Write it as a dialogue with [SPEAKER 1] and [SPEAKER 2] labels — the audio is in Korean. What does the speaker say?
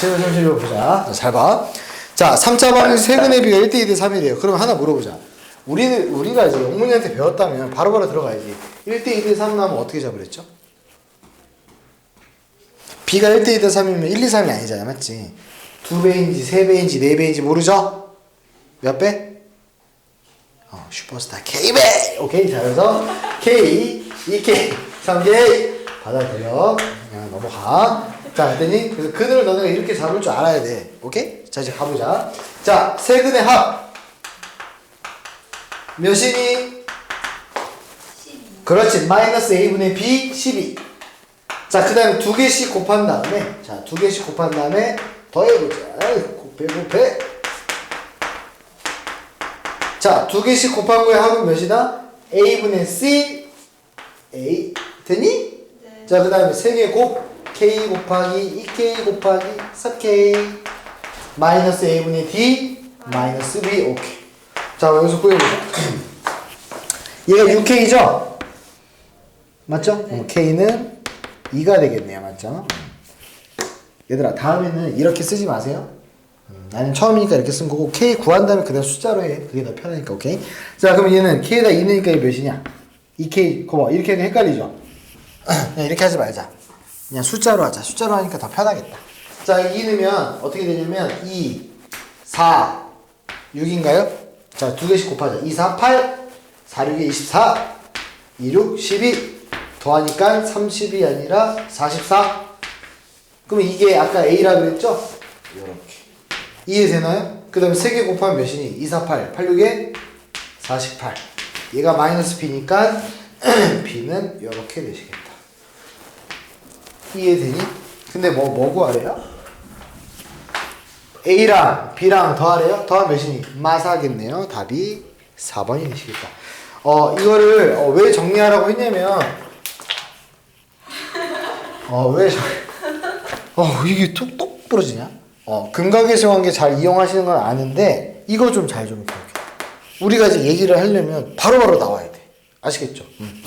[SPEAKER 1] 좀 실려 보자. 자, 잘 봐. 자, 3차 방정식 세근의 비가 1대 2대 3이래요. 그럼 하나 물어보자. 우리는 우리가 이제 영문이한테 배웠다면 바로바로 들어가야지. 1대 2대 3 나면 어떻게 잡으랬죠? b가 1대 2대 3이면 1, 2, 3이 아니잖아. 맞지? 두 배인지 세 배인지 네 배인지 모르죠? 몇 배? 어, 슈퍼스타 K배! 오케이. 자, 그래서 K, 2K, 3K 받아들여. 그냥 넘어가. 자, 그랬더니 그래서 그들을 너네가 이렇게 잡을 줄 알아야 돼. 오케이? 자, 이제 가보자. 자, 세 근의 합. 몇이니?
[SPEAKER 2] 12.
[SPEAKER 1] 그렇지. 마이너스 A분의 B 12. 자, 그 다음에 두 개씩 곱한 다음에, 자, 두 개씩 곱한 다음에 더해보자. 아이, 곱해, 곱해. 자, 두 개씩 곱한 거의 합은 몇이다? A분의 C, A. 됐니?
[SPEAKER 2] 네.
[SPEAKER 1] 자, 그 다음에 세 개 곱, K 곱하기 2K 곱하기 4K. 마이너스 A분의 D, 마이너스 B, 오케이. 자, 여기서 구해보자. 얘가 6K죠? 맞죠?
[SPEAKER 2] 네.
[SPEAKER 1] 어, K는 2가 되겠네요. 맞죠? 얘들아, 다음에는 이렇게 쓰지 마세요. 음, 나는 처음이니까 이렇게 쓴 거고, K 구한 다음에 그냥 숫자로 해. 그게 더 편하니까, 오케이? 자, 그럼 얘는 K에다 2넣으니까 이게 몇이냐? 2K, 거봐. 이렇게 헷갈리죠? 그냥 이렇게 하지 말자. 그냥 숫자로 하자. 숫자로 하니까 더 편하겠다. 자, 2 넣으면 어떻게 되냐면, 2, 4, 6인가요? 자, 두 개씩 곱하자. 2, 4, 8, 4, 6에 24, 2, 6, 12. 더하니까 30이 아니라 44. 그럼 이게 아까 A라 그랬죠? 이렇게. 이해되나요? 그 다음에 3개 곱하면 몇이니? 2, 4, 8. 8, 6에 48. 얘가 마이너스 B니까 B는 이렇게 되시겠다. 이해되니? 근데 뭐, 뭐 구하래요? A랑 B랑 더하래요? 더하면 몇이니? 마사겠네요. 답이 4번이 되시겠다. 어, 이거를 어, 왜 정리하라고 했냐면 어, 왜 저... 어, 이게 뚝뚝 부러지냐? 어, 한게잘 이용하시는 건 아는데 이거 좀잘좀 기억해. 우리가 이제 얘기를 하려면 바로바로 나와야 돼. 아시겠죠? 음.